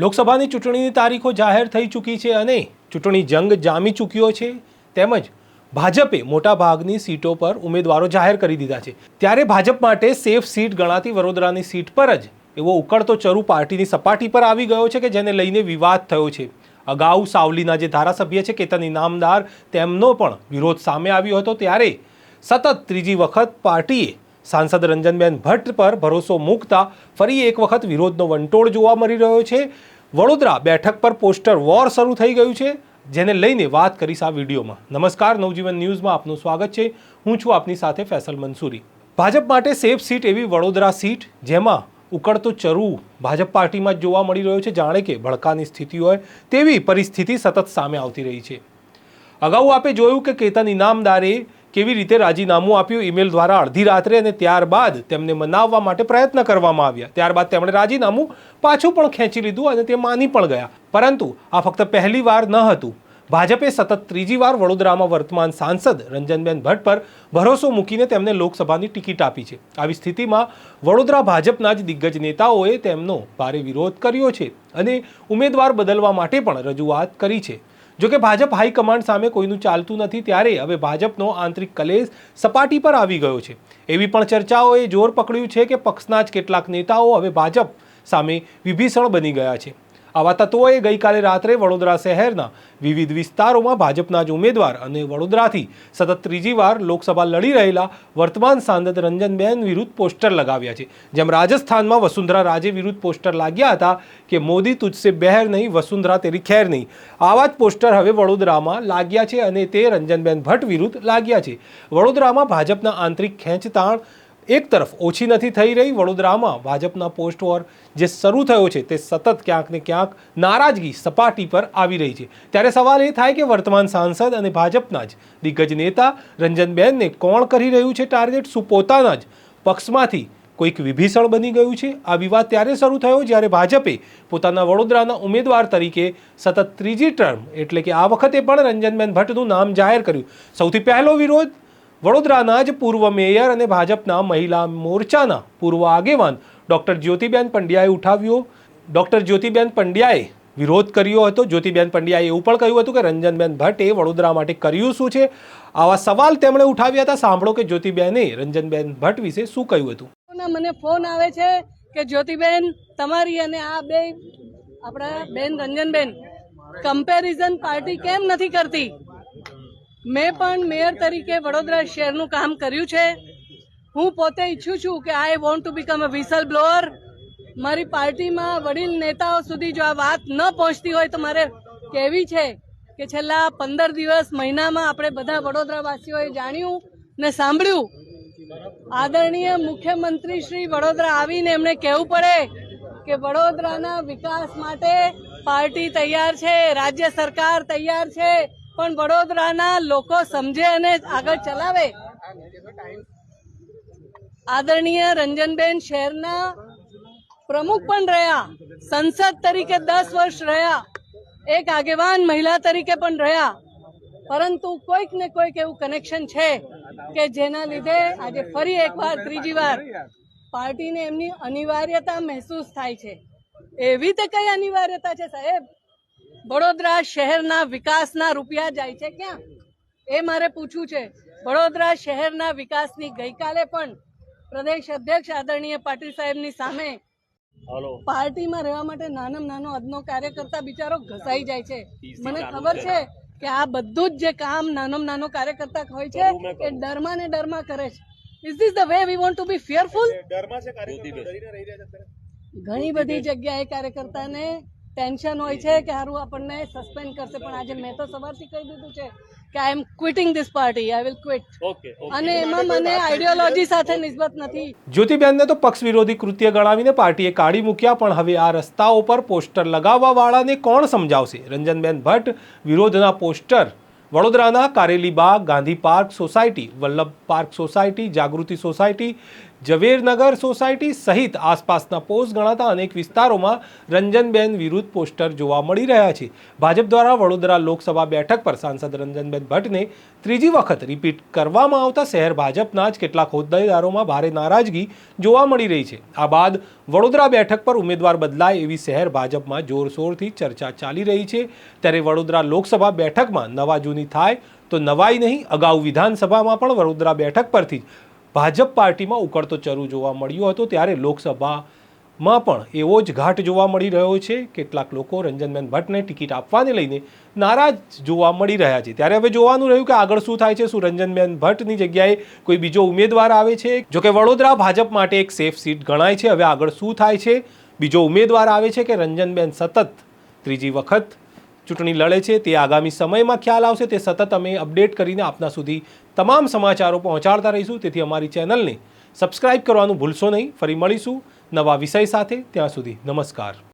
લોકસભાની ચૂંટણીની તારીખો જાહેર થઈ ચૂકી છે અને ચૂંટણી જંગ જામી ચૂક્યો છે, તેમજ ભાજપે મોટાભાગની સીટો પર ઉમેદવારો જાહેર કરી દીધા છે. ત્યારે ભાજપ માટે સેફ સીટ ગણાતી વડોદરાની સીટ પર જ એવો ઉકળતો ચરુ પાર્ટીની સપાટી પર આવી ગયો છે કે જેને લઈને વિવાદ થયો છે. અગાઉ સાવલીના જે ધારાસભ્ય છે, કેતન ઇનામદાર તેમનો પણ વિરોધ સામે આવ્યો હતો. ત્યારે સતત ત્રીજી વખત પાર્ટીએ સાંસદ રંજનબેન ભટ્ટ પર ભરોસો મૂકતા ફરી એક વખત વિરોધનો વંટોળ જોવા મળી રહ્યો છે. વડોદરા બેઠક પર પોસ્ટર વોર શરૂ થઈ ગયું છે, જેને લઈને વાત કરીશ આ વિડીયોમાં. નમસ્કાર, નવજીવન ન્યૂઝમાં આપનું સ્વાગત છે. હું છું આપની સાથે ફેસલ મંસૂરી. ભાજપ માટે સેફ સીટ એવી વડોદરા સીટ, જેમાં ઉકળતો ચરુ ભાજપ પાર્ટીમાં જ જોવા મળી રહ્યો છે. જાણે કે ભડકાની સ્થિતિ હોય તેવી પરિસ્થિતિ સતત સામે આવતી રહી છે. અગાઉ આપે જોયું કે કેતન ઇનામદારે કેવી રીતે રાજીનામું આપ્યું ઈમેલ દ્વારા અડધી રાત્રે અને ત્યારબાદ તેમને મનાવવા માટે પ્રયત્ન કરવામાં આવ્યા. ત્યારબાદ તેમણે રાજીનામું પાછું પણ ખેંચી લીધું અને તે માની પણ ગયા. પરંતુ આ ફક્ત પહેલી વાર ન હતું. ભાજપે સતત ત્રીજી વાર વડોદરામાં વર્તમાન સાંસદ રંજનબેન ભટ્ટ પર ભરોસો મૂકીને તેમને લોકસભાની ટિકિટ આપી છે. આવી સ્થિતિમાં વડોદરા ભાજપના જ દિગ્ગજ નેતાઓએ તેમનો ભારે વિરોધ કર્યો છે અને ઉમેદવાર બદલવા માટે પણ રજૂઆત કરી છે. જો કે ભાજપ હાઈકમાન્ડ સામે કોઈનું ચાલતું નથી ત્યારે હવે ભાજપનો આંતરિક કલેશ સપાટી પર આવી ગયો છે. એવી પણ ચર્ચાઓએ જોર પકડ્યું છે કે પક્ષના જ કેટલાક નેતાઓ હવે ભાજપ સામે વિભીષણ બની ગયા છે. આવા તત્વોએ ગઈકાલે રાત્રે વડોદરા શહેરના વિવિધ વિસ્તારોમાં ભાજપના જ ઉમેદવાર અને વડોદરાથી સતત ત્રીજી વાર લોકસભા લડી રહેલા વર્તમાન સાંસદ રંજનબેન વિરુદ્ધ પોસ્ટર લગાવ્યા છે. જેમ રાજસ્થાનમાં વસુંધરા રાજે વિરુદ્ધ પોસ્ટર લાગ્યા હતા કે મોદી તુજસે બહેર નહીં, વસુંધરા તેરી ખેર નહીં. આવા જ પોસ્ટર હવે વડોદરામાં લાગ્યા છે અને તે રંજનબેન ભટ્ટ વિરુદ્ધ લાગ્યા છે. વડોદરામાં ભાજપના આંતરિક ખેંચતાણ એક તરફ ઓછી નથી થઈ રહી, વડોદરામાં ભાજપના પોસ્ટ વોર જે શરૂ થયો છે તે સતત ક્યાંક ને ક્યાંક નારાજગી સપાટી પર આવી રહી છે. ત્યારે સવાલ એ થાય કે વર્તમાન સાંસદ અને ભાજપના જ દિગ્ગજ નેતા રંજનબેનને કોણ કરી રહ્યું છે ટાર્ગેટ? શું પોતાના જ પક્ષમાંથી કોઈક વિભીષણ બની ગયું છે? આ વિવાદ ત્યારે શરૂ થયો જ્યારે ભાજપે પોતાના વડોદરાના ઉમેદવાર તરીકે સતત ત્રીજી ટર્મ એટલે કે આ વખતે પણ રંજનબેન ભટ્ટનું નામ જાહેર કર્યું. સૌથી પહેલો વિરોધ વડોદરાના જ પૂર્વ મેયર અને ભાજપના મહિલા મોરચાના પૂર્વ આગેવાન ડૉક્ટર જ્યોતિબેન પંડ્યાએ ઉઠાવ્યો. ડૉક્ટર જ્યોતિબેન પંડ્યાએ વિરોધ કર્યો હતો. જ્યોતિબેન પંડ્યાએ એવું પણ કહ્યું હતું કે રંજનબેન ભટ્ટે વડોદરા માટે કર્યું શું છે? આવા સવાલ તેમણે ઉઠાવ્યા હતા. સાંભળો કે જ્યોતિબેને રંજનબેન ભટ્ટ વિશે શું કહ્યું હતું? મને ફોન આવે છે કે જ્યોતિબેન, તમારી અને આ બે, આપણા બેન રંજનબેન કમ્પેરિઝન પાર્ટી કેમ નથી કરતી? મેં પણ મેયર તરીકે વડોદરા શહેરનું કામ કર્યું છે. હું પોતે ઈચ્છું છું કે I want to become a whistle blower. મારી પાર્ટીમાં વડીલ નેતાઓ સુધી જો આ વાત ન પહોંચતી હોય તો મારે કહેવી છે કે છેલ્લા પંદર દિવસ મહિનામાં આપણે બધા વડોદરાવાસીઓએ જાણ્યું ને સાંભળ્યું. આદરણીય મુખ્યમંત્રી શ્રી વડોદરા આવીને એમણે કહેવું પડે કે વડોદરાના વિકાસ માટે પાર્ટી તૈયાર છે, રાજ્ય સરકાર તૈયાર છે. પણ વડોદરાના લોકો સમજે અને આગળ ચલાવે. આદરણીય રંજનબેન શહેરના પ્રમુખ પણ રહ્યા. સંસદ તરીકે દસ વર્ષ રહ્યા. એક આગેવાન મહિલા તરીકે પણ રહ્યા. પરંતુ કોઈક ને કોઈક એવું કનેક્શન છે કે જેના લીધે આજે ફરી એકવાર, ત્રીજી વાર પાર્ટીને એમની અનિવાર્યતા મહેસૂસ થાય છે. એવી તે કઈ અનિવાર્યતા છે સાહેબ? વડોદરા શહેરના વિકાસના રૂપિયા જાય છે ક્યાં? એ મારે પૂછવું છે. વડોદરા શહેરના વિકાસની ગઈકાલે પણ પ્રદેશ અધ્યક્ષ આદરણીય પાટીલ સાહેબની સામે પાર્ટીમાં રહેવા માટે નાનામાં નાનો અદનો કાર્યકર્તા બિચારો ઘસાઈ જાય છે. મને ખબર છે. કે આ બધું જ જે કામ નાનો નાનો કાર્યકર્તા હોય છે એ ડરમાં ને ડરમાં કરે છે. Is this the way we want to be fearful ઘણી બધી જગ્યાએ કાર્યકર્તાને ટેન્શન હોય છે કે સારું આપણને સસ્પેન્ડ કરશે પણ આજે મેં તો સવારથી કહી દીધું છે કે I am quitting this party I will quit અને એમાં મને આઈડિયોલોજી સાથે નિસ્બત નથી. જ્યોતિબેનને તો પક્ષ વિરોધી કૃત્ય ગણાવીને પાર્ટીએ કાઢી મૂક્યા પણ હવે આ રસ્તાઓ પર પોસ્ટર લગાવવા વાળાને કોણ સમજાવશે? રંજનબેન ભટ્ટ વિરોધના પોસ્ટર. વડોદરાના Kareli Baug Gandhi park society Vallabh park society Jagruti society Zavernagar society સહિત આસપાસના પોસ્ટ ગણાતા અનેક વિસ્તારોમાં રંજનબેન વિરુદ્ધ પોસ્ટર જોવા મળી રહ્યા છે. ભાજપ દ્વારા વડોદરા લોકસભા બેઠક પર સાંસદ રંજનબેન ભટ્ટને ત્રીજી વખત રિપીટ કરવામાં આવતા શહેર ભાજપના જ કેટલાક હોદ્દેદારોમાં ભારે નારાજગી જોવા મળી રહી છે. આ બાદ વડોદરા બેઠક પર ઉમેદવાર બદલાય એવી શહેર ભાજપમાં જોરશોરથી ચર્ચા ચાલી રહી છે. ત્યારે વડોદરા લોકસભા બેઠકમાં નવા જૂની થાય તો નવાઈ નહીં, અગાઉ વિધાનસભામાં પણ વડોદરા બેઠક પરથી ભાજપ પાર્ટીમાં ઉકળતો ચરુ જોવા મળ્યો હતો ત્યારે લોકસભામાં પણ એવો જ ઘાટ જોવા મળી રહ્યો છે. કેટલાક લોકો રંજનબેન ભટ્ટને ટિકિટ આપવાને લઈને નારાજ જોવા મળી રહ્યા છે. ત્યારે હવે જોવાનું રહ્યું કે આગળ શું થાય છે, શું રંજનબેન ભટ્ટની જગ્યાએ કોઈ બીજો ઉમેદવાર આવે છે? જોકે વડોદરા ભાજપ માટે એક સેફ સીટ ગણાય છે. હવે આગળ શું થાય છે? બીજો ઉમેદવાર આવે છે કે રંજનબેન સતત ત્રીજી વખત ચૂંટણી લડે છે, તે આગામી સમયમાં ખ્યાલ આવશે, તે સતત અમે અપડેટ કરીને આપના સુધી તમામ સમાચારો પહોંચાડતા રહીશું. તેથી અમારી ચેનલને સબસ્ક્રાઇબ કરવાનું ભૂલશો નહીં. ફરી મળીશું નવા વિષય સાથે. ત્યાં સુધી નમસ્કાર.